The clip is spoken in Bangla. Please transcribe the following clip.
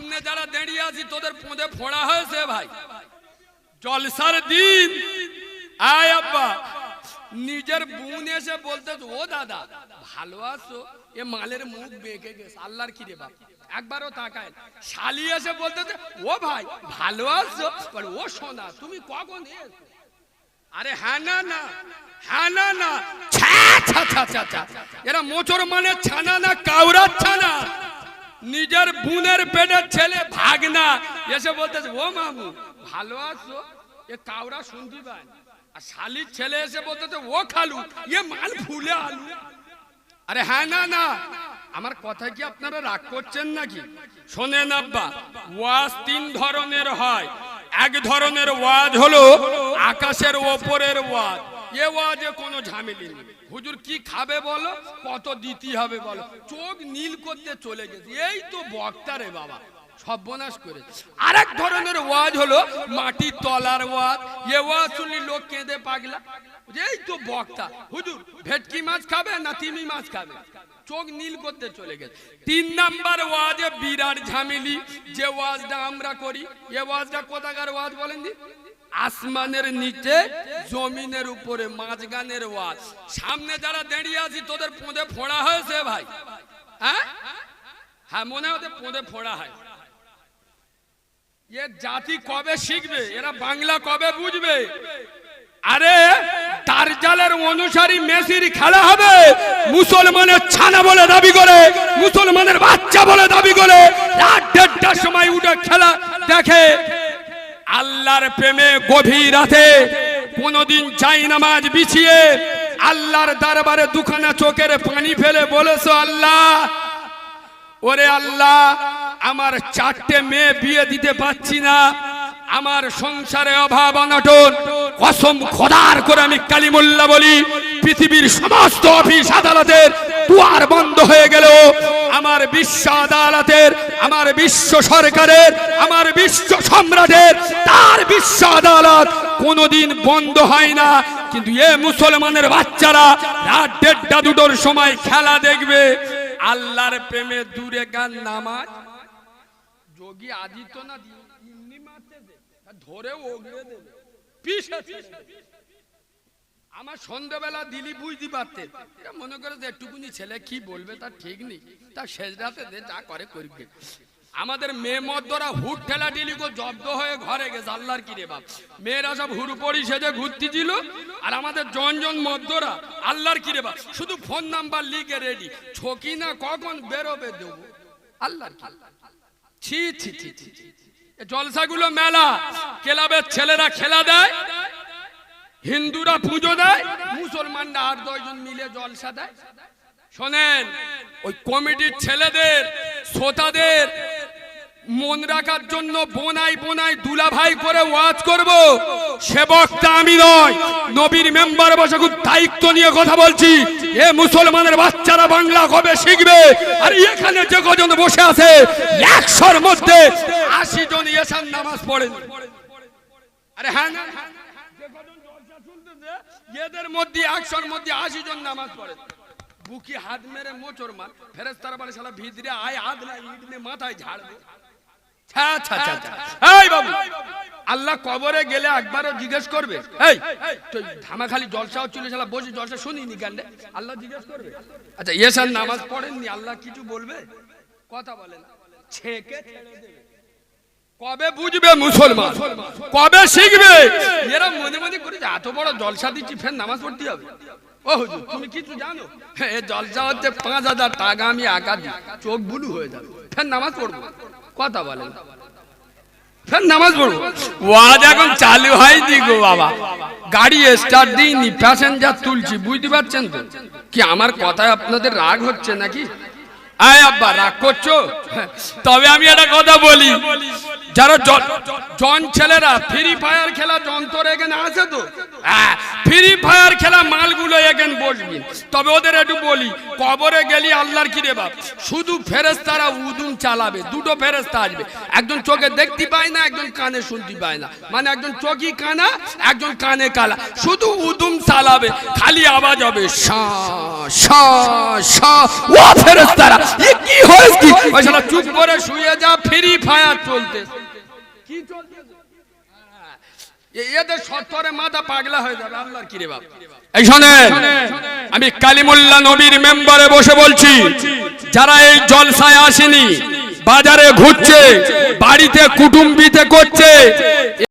সামনে যারা দাঁড়িয়ে আছি তোদের পোঁদে ফোড়া হয়েছে ভাই। জলসার দিন। আয় আব্বা। নিজের বোন এসে বলতে ও দাদা ভালো আছো? এ মালের মুখ বেঁকে গেছে। আল্লাহর কি রে বাপ। একবারও তাকায় শালি এসে বলতে ও ভাই ভালো আছো? ও সোনা তুমি কখন এসো আরে হ্যাঁ না না হ্যাঁ না না। ছ্যা, ছ্যা, ছ্যা, ছ্যা। এরা মোচর মানে ছানা না কাউরার ছানা? নিজের বুনের পেটের ছেলে ভাগনা। এসে বলতেছে, ও মামু, ভালো আছো? এ কাউরা শুনতে পায় আর শালির ছেলে এসে বলতেছে, ও খালু, এ মাল ফুলে আলু। আরে হ্যাঁ না না, আমার কথা কি আপনারা রাগ করছেন নাকি? শোনেন আব্বা, ওয়াজ তিন ধরনের হয়। এক ধরনের ওয়াজ হলো আকাশের ওপরের ওয়াজ। এ ওয়াজে কোনো ঝামেলি নেই। হুজুর কি খাবে বলো? কত দিতে হবে বলো। চোখ নীল করতে চলে গেছে। এই তো বক্তা রে বাবা, সর্বনাশ করে। আরেক ধরনের ওয়াজ হলো মাটির তলার ওয়াজ। এ ওয়াজ শুনলি লোক কেঁদে পাগলা। এই তো বক্তা। হুজুর, ভেটকি মাছ খাবে না তিমি মাছ খাবে? চোখ নীল করতে চলে গেছে। তিন নাম্বার ওয়াজে বিরাট ঝামেলি। যে ওয়াজটা আমরা করি, এ ওয়াজটা কোথাকার ওয়াজ বলেন দি আসমানের নিচে, জমিনের উপরে মাঝগানের ওয়াজ সামনে যারা দাঁড়িয়ে আছি, তোদের পোঁদে ফোড়া হয়েছে ভাই। হ্যাঁ? হ্যাঁ মনে হতে পোঁদে ফোড়া হয়। এ জাতি কবে শিখবে? এরা বাংলা কবে বুঝবে? আরে, দার্জালের অনুসারী মেসির খেলা হবে। মুসলমানের ছানা বলে দাবি করে, মুসলমানের বাচ্চা বলে দাবি করে। রাত দেড়টার সময় উঠে খেলা দেখে আল্লাহর প্রেমে গভীর রাতে কোনদিন চাই নামাজ বিছিয়ে আল্লাহর দরবারে দুখানা চোখের পানি ফেলে বলেছ, আল্লাহ, ওরে আল্লাহ, আমার চারটে মেয়ে বিয়ে দিতে পাচ্ছি না। আমার সংসারে অভাব অনটন। কসম খোদার করে আমি কালিমুল্লাহ বলি পৃথিবীর সমস্ত অফিস আদালতের দুয়ার বন্ধ হয়ে গেল আমার বিশ্ব আদালতের, আমার বিশ্ব সরকারের, আমার বিশ্ব সম্রাটের, তার বিশ্ব আদালত কোনোদিন বন্ধ হয় না। কিন্তু এ মুসলমানের বাচ্চারা রাত দেড়টা দুটোর সময় খেলা দেখবে। আল্লাহর প্রেমে দূরে গান নামাজ। যোগী আদিত্যনাথ ধরে ওগড়ে দেবে। দেবে। আমার সন্ধ্যাবেলা দিলি বুঝতে পারতে। এরা মনে করে যে একটুকুনি ছেলে কি বলবে তার ঠিক নেই। তার শেষ রাতে যা করে করবে। আমাদের মেয়ে মদ্দরা হুট ঠেলা গো, জব্দ হয়ে ঘরে গেছে, আল্লাহর কি রে বাপ। মেয়েরা সব হুরুপড়ি সেজে ঘুরতেছিল, আর আমাদের জন জন মদ্দরা আল্লাহর কি রে বাপ। শুধু ফোন নাম্বার লিখে রেডি ছকি না কখন বেরোবে দেবো? আল্লাহর কি? ছি ছি ছি ছি। জলসাগুলো মেলা। ক্লাবের ছেলেরা খেলা দেয় হিন্দুরা পুজো দেয়, মুসলমানরা আর দশজন মিলে জলসা দেয়। শোনেন, ওই কমিটির ছেলেদের, শ্রোতাদের মন রাখার জন্য বোনাই বোনাই দুলা ভাই করে ওয়াজ করব। সে বক্তা আমি নয়, নবীর মেম্বার বসে খুব দায়িত্ব নিয়ে কথা বলছি। এ মুসলমানের বাচ্চারা বাংলা কবে শিখবে? আর এখানে যে কজন বসে আছে, একশোর মধ্যে আশি জন এসান নামাজ পড়েন। আরে হ্যাঁ যে কজন এদের মধ্যে একশোর মধ্যে আশি জন নামাজ পড়ে। বুকি হাত মেরে মোচর মার ফেরেস্তারা বলে, শালা আয় হাত না মাথায় ঝাড়বে আল্লাহ কবরে গেলে একবারও জিজ্ঞেস করবে। ধামাখালি জলসা হচ্ছিল শালা বসে জলসা শুনিনি গান্ডে আল্লাহ জিজ্ঞেস করবে। আচ্ছা এসার নামাজ পড়েননি, আল্লাহ কিছু বলবে? কথা বলেন ছেকে ছেড়ে দেবে। কবে বুঝবে মুসলমান? কবে শিখবে? এরা মনে মনে করে যে এত বড় জলসা দিচ্ছি, ফের নামাজ পড়তে হবে। ও হুজুর, তুমি কিছু জানো? এ জলসা হচ্ছে পাঁচ হাজার টাকা আমি একা দিই, চোখ বুলু হয়ে যাবে। ফের নামাজ পড়ব। কথা বলেন। ফের নামাজ পড়ব। ওয়াজ এখন চালু হয়নি গো বাবা। গাড়ি স্টার্ট দিইনি প্যাসেঞ্জার তুলছি, বুঝতে পারছেন তো? কি আমার কথায় আপনাদের রাগ হচ্ছে নাকি? আয় আব্বা, রাগ করছ? তবে আমি একটা কথা বলি। যারা জন ছেলেরা ফ্রি ফায়ার খেলা যন্ত্র এখানে আছে তো? হ্যাঁ ফ্রি ফায়ার খেলা মালগুলো এখানে বসবি। তবে ওদের একটু বলি, কবরে গেলি আল্লাহর কি রে বাপ? শুধু ফেরেস্তারা উদুম চালাবে, দুটো ফেরেস্তা আসবে। একজন চোখে দেখতে পায় না, একজন কানে শুনতে পায় না। মানে একজন চোখই কানা, একজন কানে কালা। শুধু উদুম চালাবে, খালি আওয়াজ হবে, শা শা ফেরেস্তারা কি হয়েছে? চুপ করে শুয়ে যা ফ্রি ফায়ার চলতে কি চলছে? এদের সত্তরে মাথা পাগলা হয়ে যাবে আল্লাহর কিরে বাপ? এই শোনেন। আমি কালিমুল্লাহ নবীর মেম্বারে বসে বলছি যারা এই জলসায় আসেনি বাজারে ঘুরছে বাড়িতে কুটুম্বিতে করছে